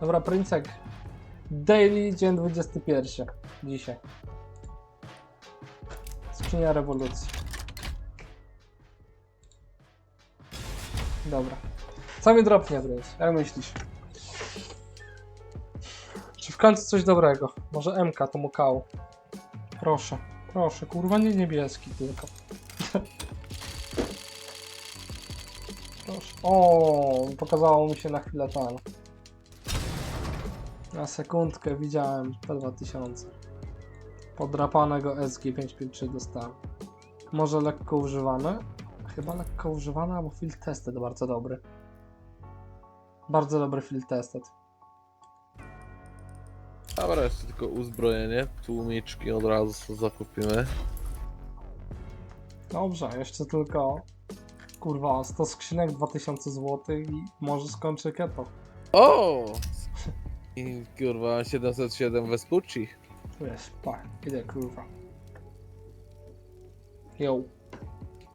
Dobra, Princek. Daily, dzień 21. Dzisiaj. Skrzynia rewolucji. Dobra. Co mi dropnie, Prince? Jak myślisz? Czy w końcu coś dobrego? Może MK to mukał. Proszę, proszę, kurwa, nie niebieski tylko. Proszę. O, pokazało mi się na chwilę ten. Na sekundkę widziałem P2000. Podrapanego SG553 dostałem. Może lekko używany? Chyba lekko używany, albo field tested bardzo dobry. Bardzo dobry field tested. Dobra, jeszcze tylko uzbrojenie. Tłumiczki od razu sobie zakupimy. Dobrze, jeszcze tylko kurwa 100 skrzynek, 2000 zł i może skończy keto. O! I kurwa 707 Vespucci. Wiesz, pa, idę kurwa. Yo.